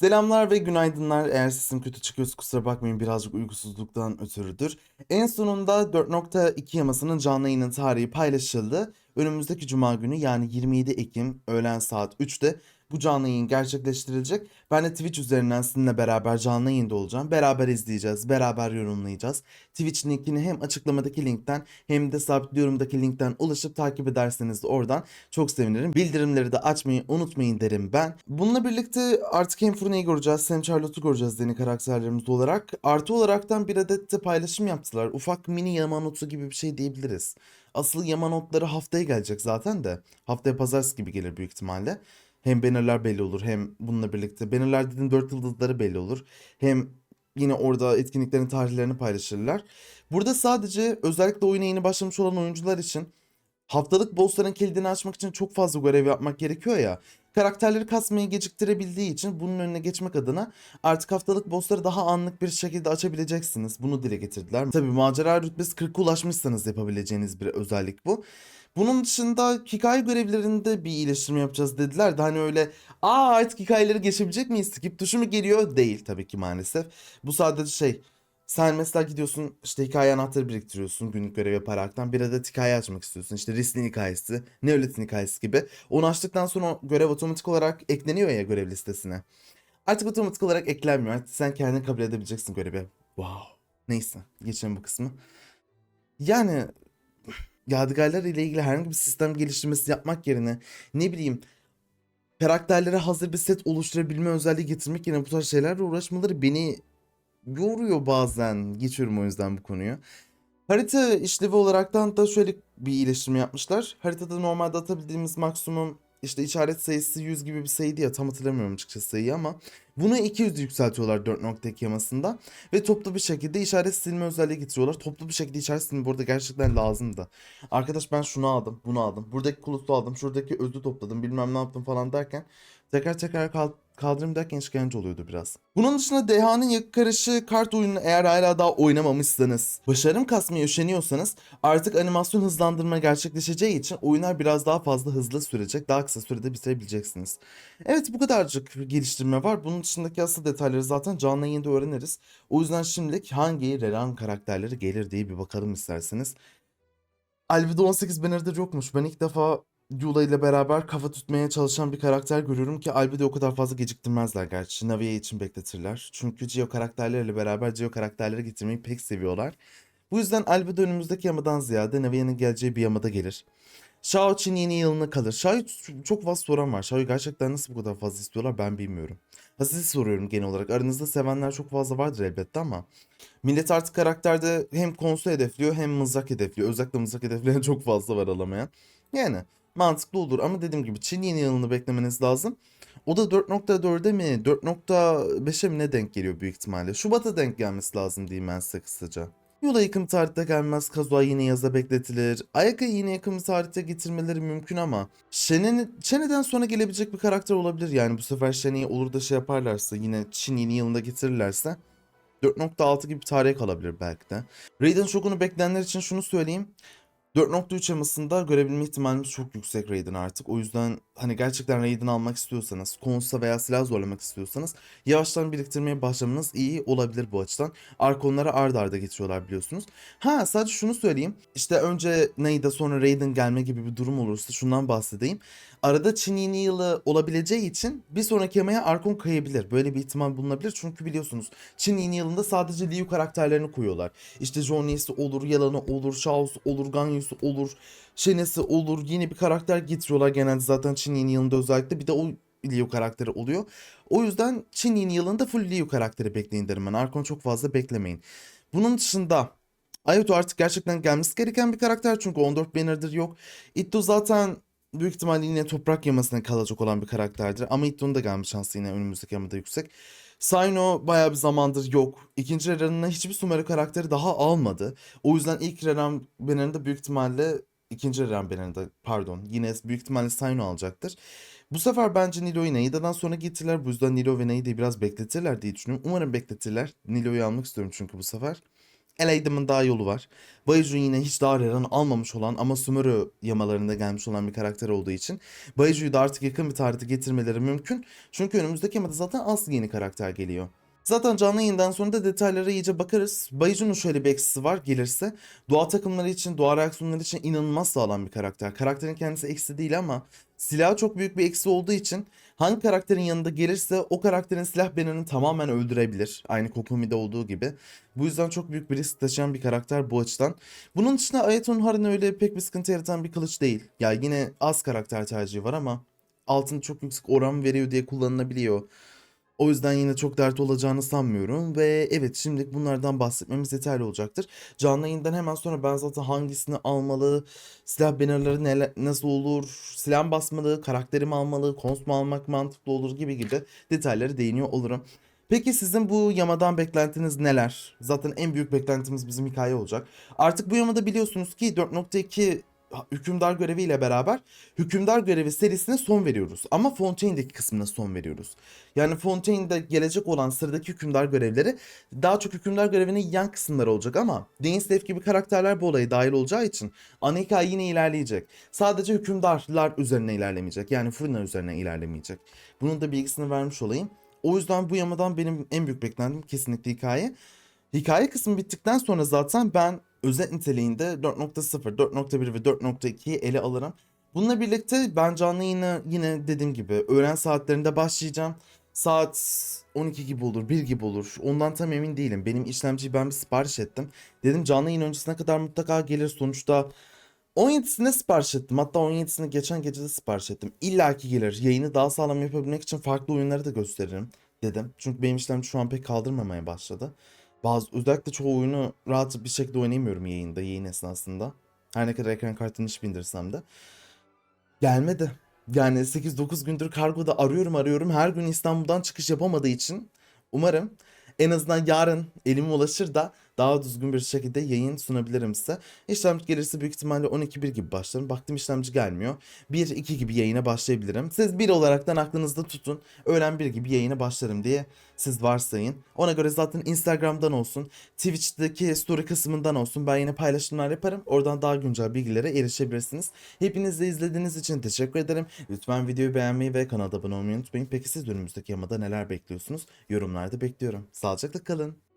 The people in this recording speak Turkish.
Selamlar ve günaydınlar. Eğer sesim kötü çıkıyorsa kusura bakmayın birazcık uykusuzluktan ötürüdür. En sonunda 4.2 yamasının canlı yayının tarihi paylaşıldı. Önümüzdeki cuma günü yani 27 Ekim öğlen saat 3'te bu canlı yayın gerçekleştirilecek. Ben de Twitch üzerinden sizinle beraber canlı yayında olacağım. Beraber izleyeceğiz, beraber yorumlayacağız. Twitch linkini hem açıklamadaki linkten hem de sabit yorumdaki linkten ulaşıp takip ederseniz de oradan çok sevinirim. Bildirimleri de açmayı unutmayın derim ben. Bununla birlikte artık hem Furuna'yı göreceğiz hem Charlotte'u göreceğiz yeni karakterlerimiz olarak. Artı olaraktan bir adet de paylaşım yaptılar. Ufak mini Yamanotu gibi bir şey diyebiliriz. Asıl Yamanotları haftaya gelecek zaten de. Haftaya pazartesi gibi gelir büyük ihtimalle. Hem bannerlar belli olur hem bununla birlikte. Bannerlar dediğim 4 yıldızları belli olur. Hem yine orada etkinliklerin tarihlerini paylaşırlar. Burada sadece özellikle oyuna yeni başlamış olan oyuncular için haftalık bossların kilidini açmak için çok fazla görev yapmak gerekiyor ya. Karakterleri kasmayı geciktirebildiği için bunun önüne geçmek adına artık haftalık bossları daha anlık bir şekilde açabileceksiniz. Bunu dile getirdiler. Tabii macera rütbesi 40'a ulaşmışsanız yapabileceğiniz bir özellik bu. Bunun dışında hikaye görevlerinde bir iyileştirme yapacağız dediler de hani öyle aa artık hikayeleri geçebilecek miyiz? Skip tuşu mu geliyor? Değil tabii ki maalesef. Bu sadece şey sen mesela gidiyorsun işte hikaye anahtarı biriktiriyorsun günlük görev yaparaktan bir adet hikaye açmak istiyorsun. İşte Rislin hikayesi, Nevlet'in hikayesi gibi. Onu açtıktan sonra o görev otomatik olarak ekleniyor ya görev listesine. Artık otomatik olarak eklenmiyor. Artık sen kendini kabul edebileceksin görevi. Wow. Neyse geçelim bu kısmı. Yani yadigarlar ile ilgili herhangi bir sistem geliştirmesi yapmak yerine ne bileyim karakterlere hazır bir set oluşturabilme özelliği getirmek yerine bu tarz şeylerle uğraşmaları beni yoruyor bazen. Geçiyorum o yüzden bu konuyu. Harita işlevi olaraktan da şöyle bir iyileştirme yapmışlar. Haritada normalde atabildiğimiz maksimum işte işaret sayısı 100 gibi bir sayıydı ya tam hatırlamıyorum açıkçası sayıyı ama bunu 200 yükseltiyorlar 4.2 yamasında ve toplu bir şekilde işaret silme özelliği getiriyorlar. Toplu bir şekilde işaret silme burada gerçekten lazımdı. Arkadaş ben şunu aldım, bunu aldım. Buradaki kulusu aldım, şuradaki özü topladım, bilmem ne yaptım falan derken tekrar tekrar kal kaldırım derken işkence oluyordu biraz. Bunun dışında Deha'nın yakı karışı kart oyununu eğer hala daha oynamamışsanız, başarım kasmaya üşeniyorsanız artık animasyon hızlandırma gerçekleşeceği için oyunlar biraz daha fazla hızlı sürecek, daha kısa sürede bitirebileceksiniz. Evet bu kadarcık geliştirme var. Bunun dışındaki asıl detayları zaten canlı yayında öğreniriz. O yüzden şimdilik hangi Reran karakterleri gelir diye bir bakalım isterseniz. Alvido 18 banner'da yokmuş. Ben ilk defa Yula ile beraber kafa tutmaya çalışan bir karakter görüyorum ki Albedo'yu o kadar fazla geciktirmezler gerçi. Naviye için bekletirler. Çünkü Geo karakterleriyle beraber Geo karakterleri getirmeyi pek seviyorlar. Bu yüzden Albedo önümüzdeki yamadan ziyade Naviye'nin geleceği bir yamada gelir. Shao Çin yeni yılına kalır. Shao'yu çok fazla soran var. Shao'yu gerçekten nasıl bu kadar fazla istiyorlar ben bilmiyorum. Ha sizi soruyorum genel olarak. Aranızda sevenler çok fazla vardır elbette ama millet artık karakterde hem konsol hedefliyor hem mızrak hedefliyor. Özellikle mızrak hedefleyen çok fazla var alamayan. Yani mantıklı olur ama dediğim gibi Çin yeni yılını beklemeniz lazım. O da 4.4'e mi 4.5'e mi ne denk geliyor büyük ihtimalle. Şubat'a denk gelmesi lazım diyeyim ben size kısaca. Yola yakın tarihte gelmez. Kazuha yine yaza bekletilir. Ayaka yine yakın bir tarihte getirmeleri mümkün ama Shen'in, Shen'den sonra gelebilecek bir karakter olabilir. Yani bu sefer Shen'i olur da şey yaparlarsa yine Çin yeni yılında getirirlerse 4.6 gibi bir tarihe kalabilir belki de. Raiden Shogun'u bekleyenler için şunu söyleyeyim. 4.3 yamasında görebilme ihtimalimiz çok yüksek Raiden artık. O yüzden hani gerçekten Raiden almak istiyorsanız, konsa veya silah zorlamak istiyorsanız yavaştan biriktirmeye başlamanız iyi olabilir bu açıdan. Arkonları ard arda getiriyorlar biliyorsunuz. Ha sadece şunu söyleyeyim. İşte önce Naida sonra Raiden gelme gibi bir durum olursa şundan bahsedeyim. Arada Çin yeni yılı olabileceği için bir sonraki yamaya Arkon kayabilir. Böyle bir ihtimal bulunabilir. Çünkü biliyorsunuz Çin yeni yılında sadece Liu karakterlerini koyuyorlar. İşte Johnny'si olur, Yalan'ı olur, Shao'su olur, Ganyu'su olur, Shen'esi olur. Yeni bir karakter getiriyorlar genelde zaten Çin yeni yılında özellikle. Bir de o Liu karakteri oluyor. O yüzden Çin yeni yılında full Liu karakteri bekleyin derim ben. Arkon çok fazla beklemeyin. Bunun dışında Ayato artık gerçekten gelmesi gereken bir karakter çünkü 14 banner'dır yok. Itto zaten büyük ihtimalle yine toprak yamasına kalacak olan bir karakterdir. Ama Itto'nun da gelme şansı yine önümüzdeki yamada yüksek. Saino bayağı bir zamandır yok. İkinci Reran'ına hiçbir Sumeru karakteri daha almadı. O yüzden ilk Reran banner'ında büyük ihtimalle ikinci Reran banner'ında pardon yine büyük ihtimalle Saino alacaktır. Bu sefer bence Nilo'yu Naida'dan sonra getirirler. Bu yüzden Nilo ve Naida'yı biraz bekletirler diye düşünüyorum. Umarım bekletirler. Nilo'yu almak istiyorum çünkü bu sefer. Elaydım'ın daha yolu var. Baiju yine hiç Reran almamış olan ama Sumeru yamalarında gelmiş olan bir karakter olduğu için Baiju'yu da artık yakın bir tarihte getirmeleri mümkün. Çünkü önümüzdeki yamada zaten az yeni karakter geliyor. Zaten canlı yayından sonra da detaylara iyice bakarız. Baiju'nun şöyle bir eksisi var gelirse. Doğa takımları için, doğa reaksiyonları için inanılmaz sağlam bir karakter. Karakterin kendisi eksi değil ama silahı çok büyük bir eksi olduğu için hangi karakterin yanında gelirse o karakterin silah benini tamamen öldürebilir. Aynı Kokumi'de olduğu gibi. Bu yüzden çok büyük bir risk taşıyan bir karakter bu açıdan. Bunun dışında Ayaton Harin öyle pek bir sıkıntı yaratan bir kılıç değil. Ya yine az karakter tercihi var ama altın çok yüksek oran veriyor diye kullanılabiliyor. O yüzden yine çok dert olacağını sanmıyorum ve evet şimdilik bunlardan bahsetmemiz yeterli olacaktır. Canlı yayından hemen sonra ben zaten hangisini almalı, silah bannerları neler, nasıl olur, silah basmalı, karakterimi almalı, kons mu almak mantıklı olur gibi gibi detayları değiniyor olurum. Peki sizin bu yamadan beklentiniz neler? Zaten en büyük beklentimiz bizim hikaye olacak. Artık bu yamada biliyorsunuz ki 4.2 hükümdar göreviyle beraber hükümdar görevi serisine son veriyoruz. Ama Fontaine'deki kısmına son veriyoruz. Yani Fontaine'de gelecek olan sıradaki hükümdar görevleri daha çok hükümdar görevinin yan kısımları olacak ama Dainsleif gibi karakterler bu olaya dahil olacağı için ana hikaye yine ilerleyecek. Sadece hükümdarlar üzerine ilerlemeyecek. Yani Furina üzerine ilerlemeyecek. Bunun da bilgisini vermiş olayım. O yüzden bu yamadan benim en büyük beklentim kesinlikle hikaye. Hikaye kısmı bittikten sonra zaten ben özet niteliğinde 4.0, 4.1 ve 4.2'yi ele alırım. Bununla birlikte ben canlı yine yine dediğim gibi öğlen saatlerinde başlayacağım. Saat 12 gibi olur, 1 gibi olur. Ondan tam emin değilim. Benim işlemciyi ben bir sipariş ettim. Dedim canlı yayın öncesine kadar mutlaka gelir. Sonuçta 17'sine sipariş ettim. Hatta 17'sini geçen gece de sipariş ettim. İlla ki gelir. Yayını daha sağlam yapabilmek için farklı oyunları da gösteririm dedim. Çünkü benim işlemci şu an pek kaldırmamaya başladı. Bazı özellikle çoğu oyunu rahat bir şekilde oynayamıyorum yayında, yayın esnasında. Her ne kadar ekran kartını hiç bindirsem de. Gelmedi. Yani 8-9 gündür kargoda arıyorum arıyorum. Her gün İstanbul'dan çıkış yapamadığı için umarım en azından yarın elime ulaşır da daha düzgün bir şekilde yayın sunabilirim size. İşlemci gelirse büyük ihtimalle 12-1 gibi başlarım. Baktım işlemci gelmiyor. 1-2 gibi yayına başlayabilirim. Siz bir olaraktan aklınızda tutun. Öğlen 1 gibi yayına başlarım diye siz varsayın. Ona göre zaten Instagram'dan olsun, Twitch'teki story kısmından olsun ben yine paylaşımlar yaparım. Oradan daha güncel bilgilere erişebilirsiniz. Hepiniz de izlediğiniz için teşekkür ederim. Lütfen videoyu beğenmeyi ve kanala abone olmayı unutmayın. Peki siz önümüzdeki yamada neler bekliyorsunuz? Yorumlarda bekliyorum. Sağlıcakla kalın.